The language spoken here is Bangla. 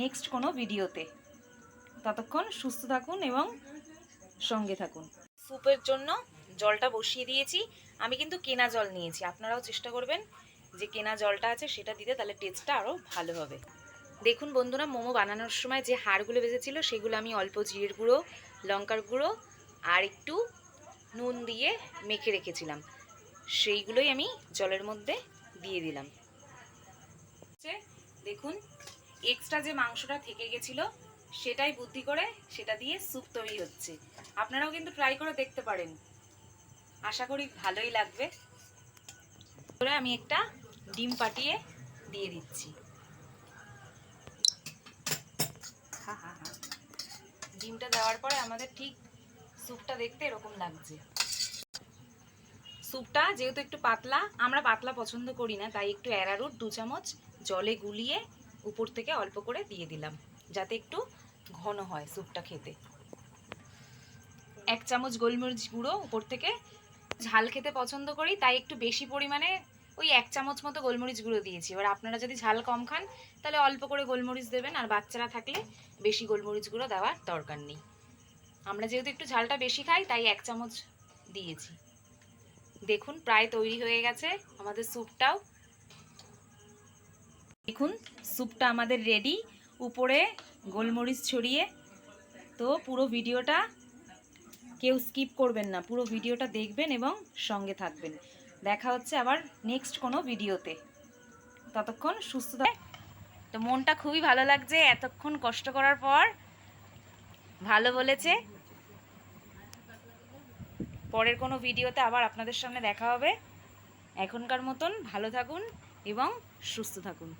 নেক্সট কোনো ভিডিওতে। ততক্ষণ সুস্থ থাকুন এবং সঙ্গে থাকুন। স্যুপের জন্য জলটা বসিয়ে দিয়েছি। আমি কিন্তু কেনা জল নিয়েছি। আপনারাও চেষ্টা করবেন যে কেনা জলটা আছে সেটা দিতে, তাহলে টেস্টটা আরও ভালো হবে। দেখুন বন্ধুরা, মোমো বানানোর সময় যে হাড়গুলো বেজেছিল সেগুলো আমি অল্প জিরের গুঁড়ো, লঙ্কার গুঁড়ো আর একটু নুন দিয়ে মেখে রেখেছিলাম। সেইগুলোই আমি জলের মধ্যে দিয়ে দিলাম। দেখুন এক্সট্রা যে মাংসটা থেকে গেছিল, সেটাই বুদ্ধি করে সেটা দিয়ে স্যুপ তৈরি হচ্ছে। আপনারাও কিন্তু ট্রাই করে দেখতে পারেন। আশা করি ভালোই লাগবে। করে আমি একটা ডিম পাটিয়ে দিয়ে দিচ্ছি। ডিমটা দেওয়ার পরে আমাদের ঠিক স্যুপটা দেখতে এরকম লাগছে। স্যুপটা যেহেতু একটু পাতলা, আমরা পাতলা পছন্দ করি না, তাই একটু অ্যারারুট দু চামচ, জলে গুলিয়ে উপর থেকে অল্প করে দিয়ে দিলাম, যাতে একটু ঘন হয় স্যুপটা খেতে। এক চামচ গোলমরিচ গুঁড়ো উপর থেকে ঝাল খেতে পছন্দ করি, তাই একটু বেশি পরিমাণে ওই এক চামচ মতো গোলমরিচ গুঁড়ো দিয়েছি। এবার আপনারা যদি ঝাল কম খান, তাহলে অল্প করে গোলমরিচ দেবেন, আর বাচ্চারা থাকলে বেশি গোলমরিচ গুঁড়ো দেওয়ার দরকার নেই। আমরা যেহেতু একটু ঝালটা বেশি খাই, তাই এক চামচ দিয়েছি। দেখুন, প্রায় তৈরি হয়ে গেছে আমাদের স্যুপটাও। দেখুন, স্যুপটা আমাদের রেডি উপরে গোলমরিচ ছড়িয়ে, তো পুরো ভিডিওটা কেউ স্কিপ করবেন না। পুরো ভিডিওটা দেখবেন এবং সঙ্গে থাকবেন। দেখা হচ্ছে আবার নেক্সট কোনো ভিডিওতে। ততক্ষণ সুস্থ তো মনটা খুবই ভালো লাগছে, এতক্ষণ কষ্ট করার পর। ভালো বলেছে। পরের কোনো ভিডিওতে আবার আপনাদের সামনে দেখা হবে। এখনকার মতন ভালো থাকুন এবং সুস্থ থাকুন।